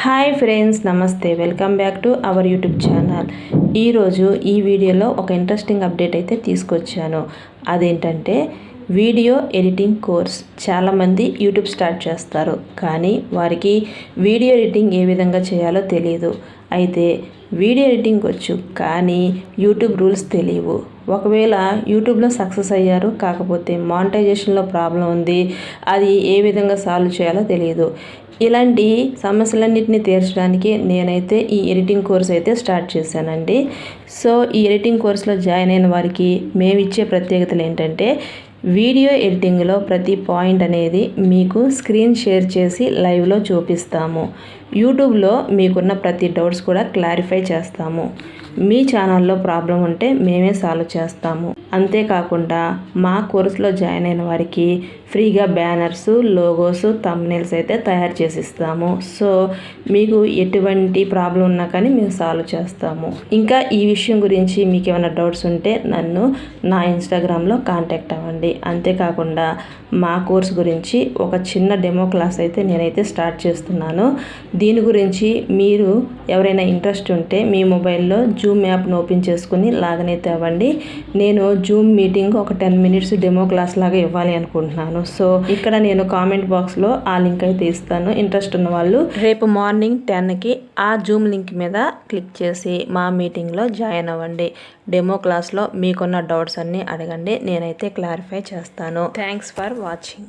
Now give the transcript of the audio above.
Hi friends నమస్తే. Welcome back to our YouTube channel. ఈరోజు ఈ వీడియోలో ఒక ఇంట్రెస్టింగ్ అప్డేట్ అయితే తీసుకొచ్చాను. అదేంటంటే వీడియో ఎడిటింగ్ కోర్స్ చాలామంది యూట్యూబ్ స్టార్ట్ చేస్తారు. కానీ వారికి వీడియో ఎడిటింగ్ ఏ విధంగా చేయాలో తెలియదు అయితే వీడియో ఎడిటింగ్ వచ్చు కానీ యూట్యూబ్ రూల్స్ తెలియవు. ఒకవేళ యూట్యూబ్లో సక్సెస్ అయ్యారు కాకపోతే మానిటైజేషన్లో ప్రాబ్లం ఉంది అది ఏ విధంగా సాల్వ్ చేయాలో తెలియదు ఇలాంటి సమస్యలన్నింటినీ తీర్చడానికి నేనైతే ఈ ఎడిటింగ్ కోర్స్ అయితే స్టార్ట్ చేశానండి. సో ఈ ఎడిటింగ్ కోర్సులో జాయిన్ అయిన వారికి మేము ఇచ్చే ప్రత్యేకతలు ఏంటంటే వీడియో ఎడిటింగ్లో ప్రతి పాయింట్ అనేది మీకు స్క్రీన్ షేర్ చేసి లైవ్లో చూపిస్తాము. యూట్యూబ్లో మీకున్న ప్రతి డౌట్స్ కూడా క్లారిఫై చేస్తాము. మీ ఛానల్లో ప్రాబ్లం ఉంటే మేమే సాల్వ్ చేస్తాము. అంతేకాకుండా మా కోర్సులో జాయిన్ అయిన వారికి ఫ్రీగా బ్యానర్స్ లోగోస్ తమ్నేల్స్ అయితే తయారు చేసి ఇస్తాము సో మీకు ఎటువంటి ప్రాబ్లం ఉన్నా కానీ మేము సాల్వ్ చేస్తాము. ఇంకా ఈ విషయం గురించి మీకు ఏమైనా డౌట్స్ ఉంటే నన్ను నా ఇన్స్టాగ్రామ్లో కాంటాక్ట్ అవ్వండి. అంతేకాకుండా మా కోర్స్ గురించి ఒక చిన్న డెమో క్లాస్ అయితే నేనైతే స్టార్ట్ చేస్తున్నాను. దీని గురించి మీరు ఎవరైనా ఇంట్రెస్ట్ ఉంటే మీ మొబైల్లో జూమ్ యాప్ను ఓపెన్ చేసుకుని లాగిన్ అయితే అవ్వండి. నేను జూమ్ మీటింగ్ ఒక టెన్ మినిట్స్ డెమో క్లాస్ లాగా ఇవ్వాలి అనుకుంటున్నాను. సో ఇక్కడ నేను కామెంట్ బాక్స్లో ఆ లింక్ అయితే ఇస్తాను. ఇంట్రెస్ట్ ఉన్న వాళ్ళు రేపు మార్నింగ్ టెన్కి ఆ జూమ్ లింక్ మీద క్లిక్ చేసి మా మీటింగ్లో జాయిన్ అవ్వండి. డెమో క్లాస్లో మీకున్న డౌట్స్ అన్నీ అడగండి. నేనైతే క్లారిఫై చేస్తాను. Thanks for watching.